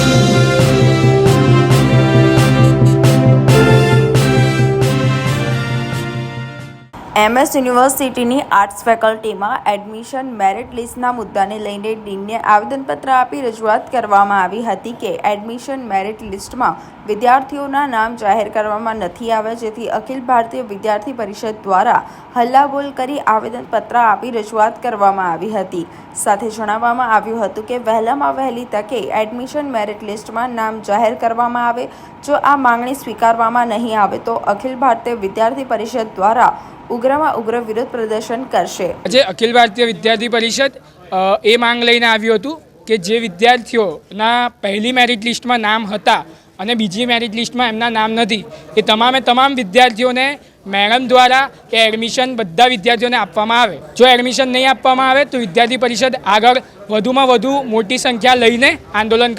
Thank you. MS યુનિવર્સિટીની arts ફેકલ્ટીમાં admission merit લિસ્ટના મુદ્દાને લઈને ડીનને આવેદનપત્ર આપી રજૂઆત કરવામાં આવી હતી કે એડમિશન મેરિટ લિસ્ટમાં વિદ્યાર્થીઓના નામ જાહેર કરવામાં નથી આવ્યા, જેથી અખિલ ભારતીય વિદ્યાર્થી પરિષદ દ્વારા હલ્લાબોલ કરી આવેદનપત્ર આપી રજૂઆત કરવામાં આવી હતી. સાથે જણાવવામાં આવ્યું હતું કે વહેલામાં વહેલી તકે એડમિશન મેરિટ લિસ્ટમાં નામ જાહેર કરવામાં આવે. જો આ માંગણી સ્વીકારવામાં નહીં આવે તો અખિલ ભારતીય વિદ્યાર્થી પરિષદ દ્વારા ઉગ્રમાં ઉગ્ર વિરોધ પ્રદર્શન કરશે. આજે અખિલ ભારતીય વિદ્યાર્થી પરિષદ એ માંગ લઈને આવ્યું હતું કે જે વિદ્યાર્થીઓના પહેલી મેરિટ લિસ્ટમાં નામ હતા અને બીજી મેરિટ લિસ્ટમાં એમના નામ નથી, એ તમામે તમામ વિદ્યાર્થીઓને મેડમ દ્વારા કે એડમિશન બધા વિદ્યાર્થીઓને આપવામાં આવે. જો એડમિશન નહીં આપવામાં આવે તો વિદ્યાર્થી પરિષદ આગળ વધુમાં વધુ મોટી સંખ્યા લઈને આંદોલન કરશે.